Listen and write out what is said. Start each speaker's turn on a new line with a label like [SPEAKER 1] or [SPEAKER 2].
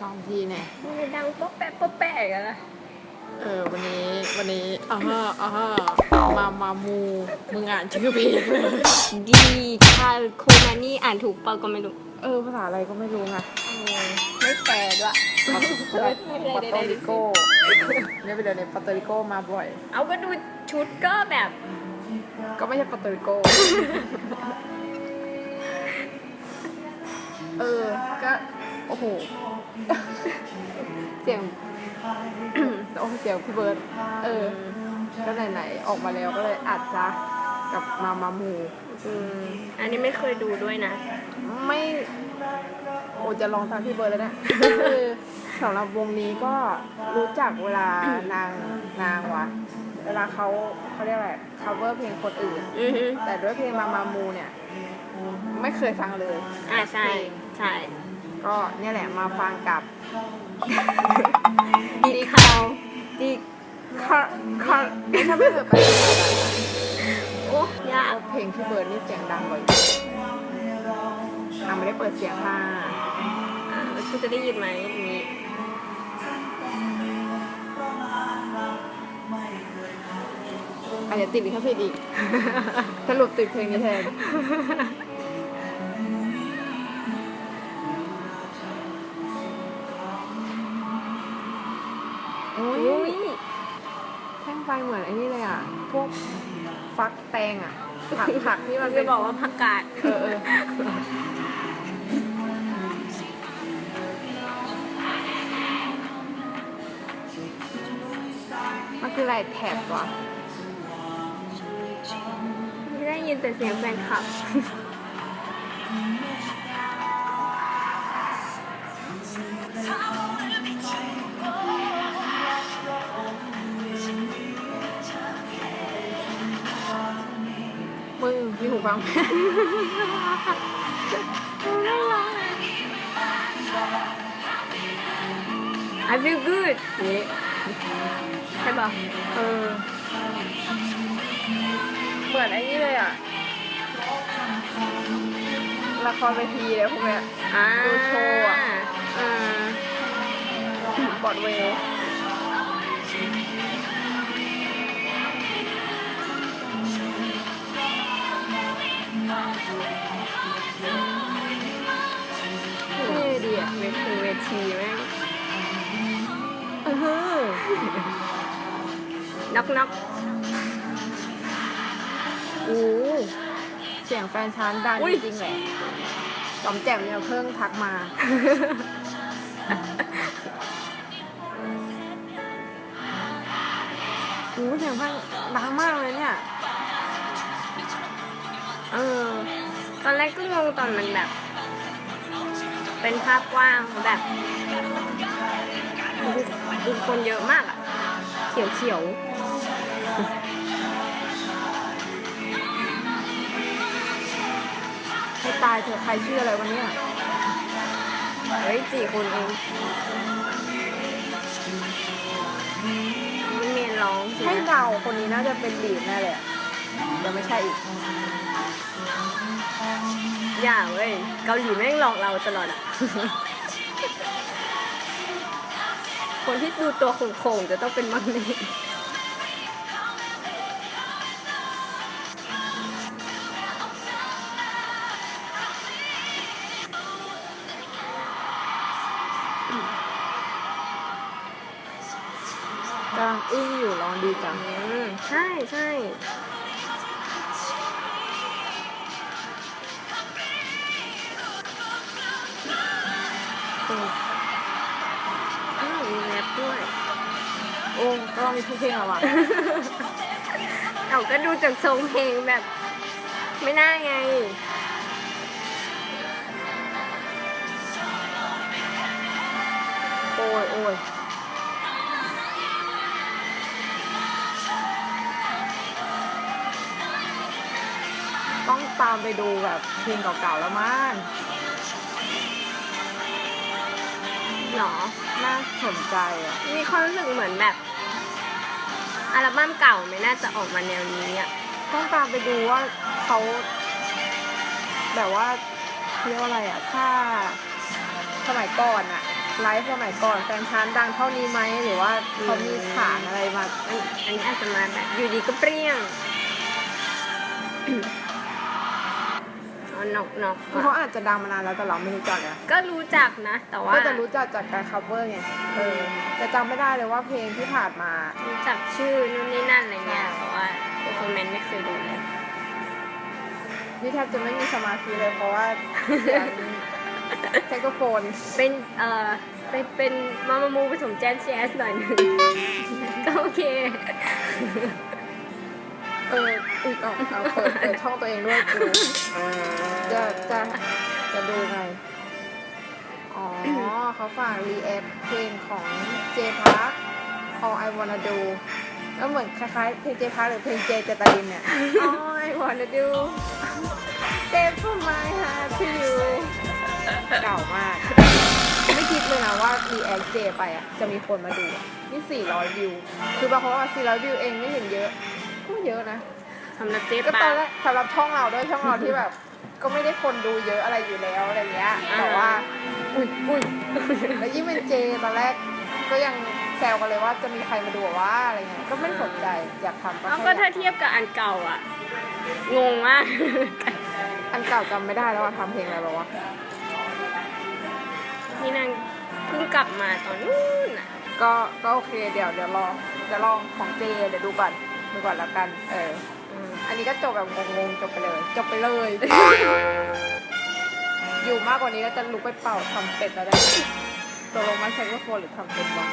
[SPEAKER 1] สองทีเนี่ย
[SPEAKER 2] มันดังโป๊ะแปะโป๊ะแปะกันนะ
[SPEAKER 1] เออวันนี้วันนี้อ่าฮะอ่าฮะมามามูมึงอ่านชื่อเพลงเลย
[SPEAKER 2] ดีค่ะครูแมนนี่อ่านถูกเปล่าก็ไม่รู้
[SPEAKER 1] เออภาษาอะไรก็ไม่รู้ไง
[SPEAKER 2] ไม่แปลด้วย
[SPEAKER 1] ปัต
[SPEAKER 2] ไม่ได้
[SPEAKER 1] โต
[SPEAKER 2] ได้
[SPEAKER 1] ริโกเนี่ยไปเดี๋ยวนี้ปัตโตริโกมาบ่อย
[SPEAKER 2] เอาก็ดูชุดก็แบบ
[SPEAKER 1] ก็ไม่ใช่ปัตโตริโก เออก็โอ้โห เสียงโอ้เสียงพี่เบิร์ดเออ ก็ไหนๆออกมาแล้วก็เลยอาจจะกับมามามู
[SPEAKER 2] อืมอันนี้ไม่เคยดูด้วยนะ
[SPEAKER 1] ไม่ โอ้จะลองตามพี่เบิร์ดแล้วเนี่ยคือสำหรับวงนี้ก็รู้จักเวลานางนางวะเวลาเขาเขาเรียกอะไร cover เพลงคนอื่น
[SPEAKER 2] อือฮึ
[SPEAKER 1] แต่ด้วยเพลงมามามูเนี่ย ไม่เคยฟังเลย
[SPEAKER 2] อ่าใช่ ใช่
[SPEAKER 1] ก็เนี่ยแหละมาฟังกับ
[SPEAKER 2] ดีเขา
[SPEAKER 1] ดีคาคาไม่ใช่ไม่เคยไป
[SPEAKER 2] โอ้ยาก
[SPEAKER 1] เพลงพี่เบิร์ดนี่เสียงดังกว่าอีกอะไม่ได้เปิดเสียงค่ะ
[SPEAKER 2] อ่าแล้วคุณจะได้ยินไหมอย่างนี้
[SPEAKER 1] อาจจะติดลิขสิทธิ์อีกสรุปติดเพลงนี้แทน ไฟเหมือนไอ้นี่เลยอะ พวกฟักแตงอะ ผักผักที่มันเป็
[SPEAKER 2] จะ
[SPEAKER 1] น
[SPEAKER 2] บอกว่าผักกาด
[SPEAKER 1] เออเออมันคืออะไรแถบวะ
[SPEAKER 2] ไม่ได้ยินแต่เสียงแฟนคลับ
[SPEAKER 1] หูฟังไหม
[SPEAKER 2] I feel good นี่ใช่ป่ะ
[SPEAKER 1] เออเหมือนไอ้นี่เลยอะ ละครเวทีเลยพวกเนี้ย
[SPEAKER 2] อ่า
[SPEAKER 1] ดูโชว์อะ
[SPEAKER 2] อ่า
[SPEAKER 1] บอดเวย์ เท่ดีอะ
[SPEAKER 2] เวทีเวทีแม่ง
[SPEAKER 1] เออ
[SPEAKER 2] น็อกน็อก
[SPEAKER 1] โอ้เสียงแฟนชั้นดังจริงๆแหละจอมแจ่มเนี่ยเพิ่งทักมาโอ้เสียงพังดังมากเลยเนี่ย
[SPEAKER 2] ตอนแรกก็งงตอนมันแบบ เป็นภาพกว้างแบบดูคนเยอะมากอะเขียวเขียว
[SPEAKER 1] ให้ตายเถอะใครชื่ออะไรวันนี้
[SPEAKER 2] ๆเฮ้ยสี่คนเองมันเมียนร้อง
[SPEAKER 1] ให้เดาคนนี้น่าจะเป็นลีดแน่เลยอะ ยวไม่ใช่อีก
[SPEAKER 2] อย่าเว้ย เกาหลีแม่งหลอกเราตลอดอะคนที่ดูตัวโค้งๆจะต้องเป็นมังเน่
[SPEAKER 1] กำลังอึ้งอยู่ร้องดีจัง
[SPEAKER 2] อืมใช่ใช่ โอ้อ้าวมีแรปด้วย
[SPEAKER 1] โอ้ก็ต้องมีทุกเพลงอะว่ะ
[SPEAKER 2] เอาก็ดูจากทรงเพลงแบบ ไม่น่าไง
[SPEAKER 1] โอ้ยโอ้ยต้องตามไปดูแบบเพลงเก่าๆแล้วมั้ง
[SPEAKER 2] หรอ
[SPEAKER 1] น่าสนใจอะ
[SPEAKER 2] มีความรู้สึกเหมือนแบบอัลบั้มเก่าไม่น่าจะออกมาแนวนี้อะ
[SPEAKER 1] ต้องตามไปดูว่าเขาแบบว่าเรียกว่าอะไรอะ ถ้าสมัยก่อนอะไลฟ์สมัยก่อนแฟนชานดังเท่านี้ไหมหรือว่าเขามีฐานอะไรมา
[SPEAKER 2] อันอันนี้อาจจะมาแบบอยู่ดีก็เปรี้ยง เอานอกนอก
[SPEAKER 1] คือเขาอาจจะดังมานานแล้วแต่เราไม่รู้จักอะ
[SPEAKER 2] ก็รู้จักนะ แต่ว่า
[SPEAKER 1] ก็จะรู้จักจากการ cover ไงเออแต่จำไม่ได้เลยว่าเพลงที่ผ่านมา
[SPEAKER 2] รู้จักชื่อนู่นนี่นั่นอะไรเงี้ยแต่ว่า performance ไม่เคยดูเลย
[SPEAKER 1] นี่แทบจะไม่มีสมาธิเลยเพราะว่าเสียงแซกโซโฟน
[SPEAKER 2] เป็นเอ่อไปเป็นมามามูผสมแจ๊สแจ๊สหน่อยหนึงก็โอเค
[SPEAKER 1] เอออุ้ยเอาเอาเปิดเปิดช่องตัวเองด้วยกูจะจะจะดูไง อ๋อเขาฝากรีแอคเพลงของ J Park All I Wanna Do แล้วเหมือนคล้ายๆเพลง J Park หรือเพลง J เจตาลินเนี่ย All I Wanna Do Step from my heart to you เก่ามาก ไม่คิดเลยนะว่ารีแอคเจไปอะ จะมีคนมาดู นี่ 400 วิว คือบางคนว่า400 วิวเองไม่เห็นเยอะ ก็เยอะนะ
[SPEAKER 2] สำหรับเจ๊
[SPEAKER 1] ก็ต
[SPEAKER 2] ปา
[SPEAKER 1] อนแรกสำหรับช่องเราด้วยช่องเราที่แบบ ก็ไม่ได้คนดูเยอะอะไรอยู่แล้วอะไรเงี้ยแต่ว่า อุ้ยอุ้ยแล้วยิ่งเป็นเจตอนแรก ก็ยังแซวกันเลยว่าจะมีใครมาดูว่าอะไรเงี้ยก็ไม่สนใจอยากทำก็
[SPEAKER 2] เอา
[SPEAKER 1] แค่
[SPEAKER 2] ก็ถ้า
[SPEAKER 1] อยาก
[SPEAKER 2] เทียบกับอันเก่าอะ งงมาก
[SPEAKER 1] อันเก่าจำไม่ได้แล้วว่าทำเพลงอะไรบ้างวะ
[SPEAKER 2] นี่นางเพิ่งกลับมาตอนนู้นอะ
[SPEAKER 1] ก็ก็โอเคเดี๋ยวเดี๋ยวลองเดี๋ยวลองของเจเดี๋ยวดูก่อน ดูก่อนแล้วกัน เอออันนี้ก็จบแบบงงๆจบไปเลย จบไปเลย อยู่มากกว่านี้ก็จะลุกไปเป่าทำเป็ดแล้วได้ตกลงมาใช้ก็โฟนหรือทำเป็ดวะ